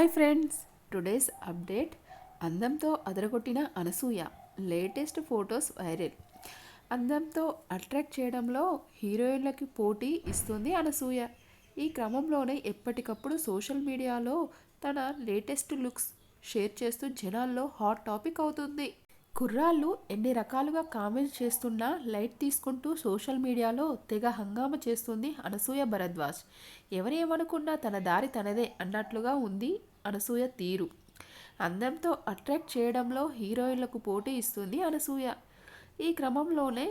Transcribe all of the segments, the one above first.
Hi friends. Today's update. అందంతో అదరగొట్టిన Anasuya. Latest photos viral. అందంతో అట్రాక్ట్ చేయడంలో హీరోయిన్లకి పోటీ ఇస్తుంది అనసూయ. ఈ క్రమంలోనే ఎప్పటికప్పుడు సోషల్ మీడియాలో తన లేటెస్ట్ లుక్స్ షేర్ చేస్తూ జనాల్లో హాట్ టాపిక్ అవుతుంది. కుర్రాళ్ళు ఎన్ని రకాలుగా కామెంట్స్ చేస్తున్నా లైట్ తీసుకుంటూ సోషల్ మీడియాలో తెగ హంగామ చేస్తుంది అనసూయ భరద్వాజ్. ఎవరేమనుకున్నా తన దారి తనదే అన్నట్లుగా ఉంది అనసూయ తీరు. అందంతో అట్రాక్ట్ చేయడంలో హీరోయిన్లకు పోటీ ఇస్తుంది అనసూయ. ఈ క్రమంలోనే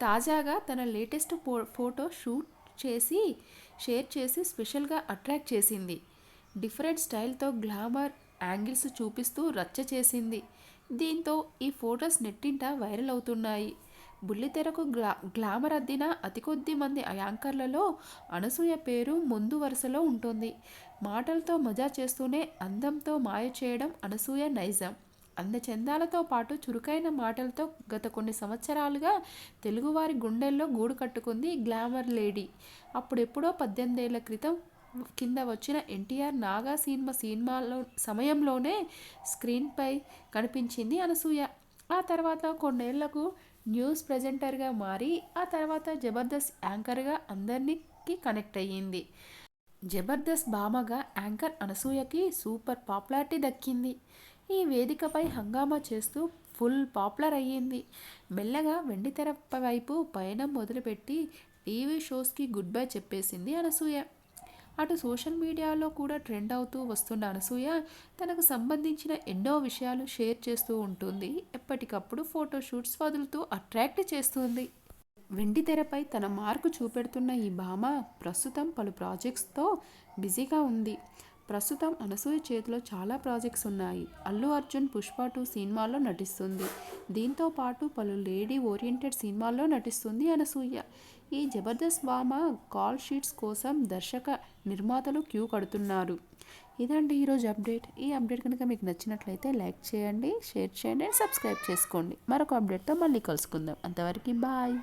తాజాగా తన లేటెస్ట్ ఫో ఫోటో షూట్ చేసి షేర్ చేసి స్పెషల్గా అట్రాక్ట్ చేసింది. డిఫరెంట్ స్టైల్తో గ్లామర్ యాంగిల్స్ చూపిస్తూ రచ్చ చేసింది. దీంతో ఈ ఫొటోస్ నెట్టింట వైరల్ అవుతున్నాయి. బుల్లితెరకు గ్లా గ్లామర్ అద్దిన అతి కొద్ది మంది యాంకర్లలో అనసూయ పేరు ముందు వరుసలో ఉంటుంది. మాటలతో మజా చేస్తూనే అందంతో మాయ చేయడం అనసూయ నైజం. అందచందాలతో పాటు చురుకైన మాటలతో గత కొన్ని సంవత్సరాలుగా తెలుగువారి గుండెల్లో గూడు కట్టుకుంది గ్లామర్ లేడీ. అప్పుడెప్పుడో పద్దెనిమిదేళ్ళ క్రితం కింద వచ్చిన ఎన్టీఆర్ నాగా సినిమా సినిమాలో సమయంలోనే స్క్రీన్పై కనిపించింది అనసూయ. ఆ తర్వాత కొన్నేళ్ళకు న్యూస్ ప్రజెంటర్గా మారి ఆ తర్వాత జబర్దస్త్ యాంకర్గా అందరికీ కనెక్ట్ అయ్యింది. జబర్దస్త్ భామగా యాంకర్ అనసూయకి సూపర్ పాపులారిటీ దక్కింది. ఈ వేదికపై హంగామా చేస్తూ ఫుల్ పాపులర్ అయ్యింది. మెల్లగా వెండితెర వైపు పయనం మొదలుపెట్టి టీవీ షోస్కి గుడ్ బై చెప్పేసింది అనసూయ. అటు సోషల్ మీడియాలో కూడా ట్రెండ్ అవుతూ వస్తున్న అనసూయ తనకు సంబంధించిన ఎన్నో విషయాలు షేర్ చేస్తూ ఉంటుంది. ఎప్పటికప్పుడు ఫోటోషూట్స్ వదులుతూ అట్రాక్ట్ చేస్తుంది. వెండి తెరపై తన మార్కు చూపెడుతున్న ఈ భామ ప్రస్తుతం పలు ప్రాజెక్ట్స్తో బిజీగా ఉంది. ప్రస్తుతం అనసూయ చేతిలో చాలా ప్రాజెక్ట్స్ ఉన్నాయి. అల్లు అర్జున్ పుష్ప టూ సినిమాల్లో నటిస్తుంది. దీంతో పాటు పలు లేడీ ఓరియంటెడ్ సినిమాల్లో నటిస్తుంది అనసూయ. ఈ జబర్దస్త్ భామ కాల్ షీట్స్ కోసం దర్శక నిర్మాతలు క్యూ కడుతున్నారు. ఇదండి ఈరోజు అప్డేట్. ఈ అప్డేట్ కనుక మీకు నచ్చినట్లయితే లైక్ చేయండి షేర్ చేయండి సబ్స్క్రైబ్ చేసుకోండి. మరొక అప్డేట్తో మళ్ళీ కలుసుకుందాం. అంతవరకు బాయ్.